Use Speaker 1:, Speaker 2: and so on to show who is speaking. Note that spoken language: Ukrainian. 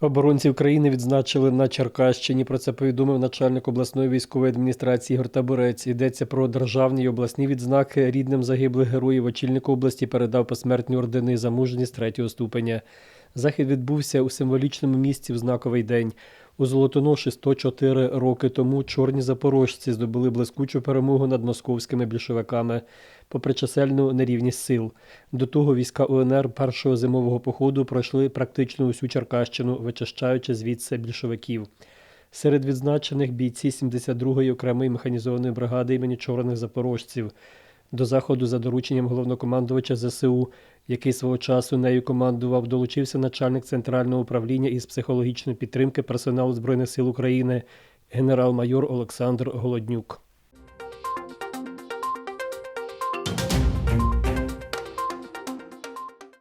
Speaker 1: Оборонців України відзначили на Черкащині. Про це повідомив начальник обласної військової адміністрації Ігор Табурець. Йдеться про державні й обласні відзнаки рідним загиблих героїв. Очільник області передав посмертні ордени за мужність третього ступеня. Захід відбувся у символічному місці в знаковий день. У Золотоноші 104 роки тому чорні запорожці здобули блискучу перемогу над московськими більшовиками, попри чисельну нерівність сил. До того війська УНР першого зимового походу пройшли практично усю Черкащину, вичищаючи звідси більшовиків. Серед відзначених бійці 72-ї окремої механізованої бригади імені чорних запорожців. До заходу за дорученням головнокомандувача ЗСУ, який свого часу нею командував, долучився начальник центрального управління із психологічної підтримки персоналу Збройних сил України генерал-майор Олександр Голоднюк.